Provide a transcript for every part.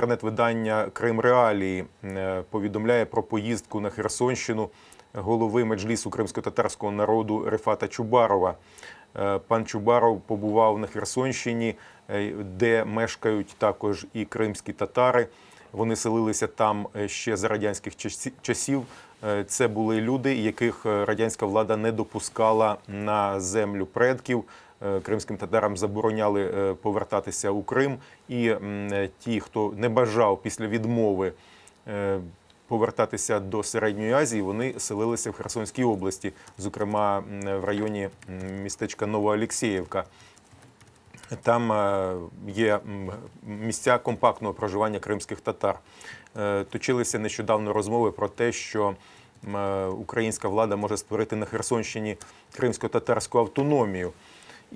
інтернет-видання Крим Реалії е, повідомляє про поїздку на Херсонщину голови меджлісу кримсько-татарського народу Рефата Чубарова. Е, Пан Чубаров побував на Херсонщині, е, де мешкають також і кримські татари. Вони селилися там ще за радянських часі- часів. Це були люди, яких радянська влада не допускала на землю предків. Е, Кримським татарам забороняли е, повертатися у Крим, і е, ті, хто не бажав після відмови повертатися до середньої Азії, вони селилися в Херсонській області, зокрема в районі містечка Новоолексіївка. Там є місця компактного проживання кримських татар. Точилися нещодавно розмови про те, що українська влада може створити на Херсонщині кримсько-татарську автономію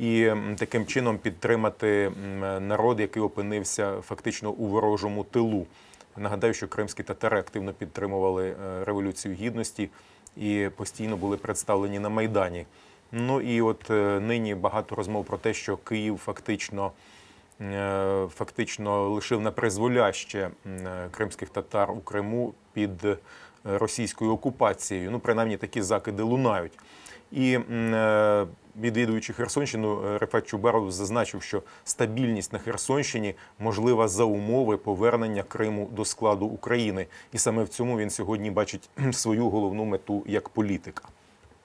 і таким чином підтримати народ, який опинився фактично у ворожому тилу. Нагадаю, що кримські татари активно підтримували е, революцію гідності і постійно були представлені на майдані. Ну і от е, нині багато розмов про те, що Київ фактично, е, фактично лишив на призволяще кримських татар у Криму під російською окупацією. Ну, принаймні такі закиди лунають. І відвідуючи Херсонщину, е, Рефат Чубаров зазначив, що стабільність на Херсонщині можлива за умови повернення Криму до складу України. І саме в цьому він сьогодні бачить свою головну мету як політика.